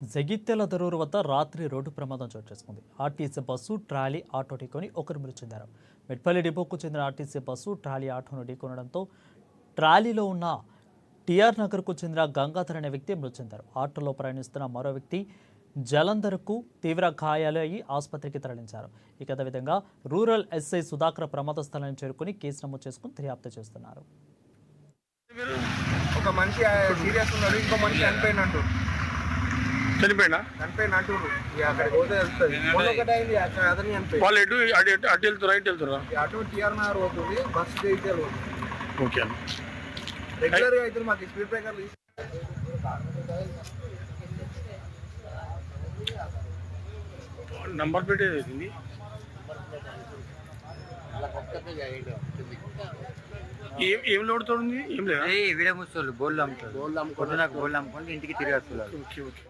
జగిత్యాల దరూరు వద్ద రాత్రి రోడ్డు ప్రమాదం చోటు చేసుకుంది. ఆర్టీసీ బస్సు ట్రాలీ ఆటో ఢీకొని ఒకరు మృతి చెందారు. మెట్పల్లి డిపోకు చెందిన ఆర్టీసీ బస్సు ట్రాలీ ఆటోను ఢీకొనడంతో ట్రాలీలో ఉన్న టిఆర్ నగర్కు చెందిన గంగాధర్ అనే వ్యక్తి మృతి చెందారు. ఆటోలో ప్రయాణిస్తున్న మరో వ్యక్తి జలంధర్కు తీవ్ర గాయాలు అయ్యి ఆసుపత్రికి తరలించారు. ఇక అదేవిధంగా రూరల్ ఎస్ఐ సుధాకర్ ప్రమాద స్థలాన్ని చేరుకుని కేసు నమోదు చేసుకుని దర్యాప్తు చేస్తున్నారు. ఒక మనిషి సీరియస్ ఉన్నాడు ఇంకో మనిషి చనిపోయినట్టు చనిపోయినా? చనిపోయిన అంటున్నారు ఇక అక్కడికి పోతే తెలుస్తుంది. మొన్న ఒకటి అయింది అక్కడ అతని చనిపోయి. వాళ్ళు ఎటు అటు అటు వెళ్తారా ఇటు వెళ్తారా అటు టీఆర్ నగర్ పోతుంది బస్సు జగిత్యాల పోతుంది ఓకే అన్న. రెగ్యులర్గా అయితే మాకు స్పీడ్ బ్రేకర్లు నంబర్ ప్లేట్ ఏది? ఏం ఏం లోడుతోంది ఏం లేదా? ఏ వీడే ముసోళ్ళు బోళ్ళు అమ్ముతారు పొద్దున బోళ్ళు అమ్ముకొని ఇంటికి తిరిగి వస్తున్నారు ఓకే ఓకే.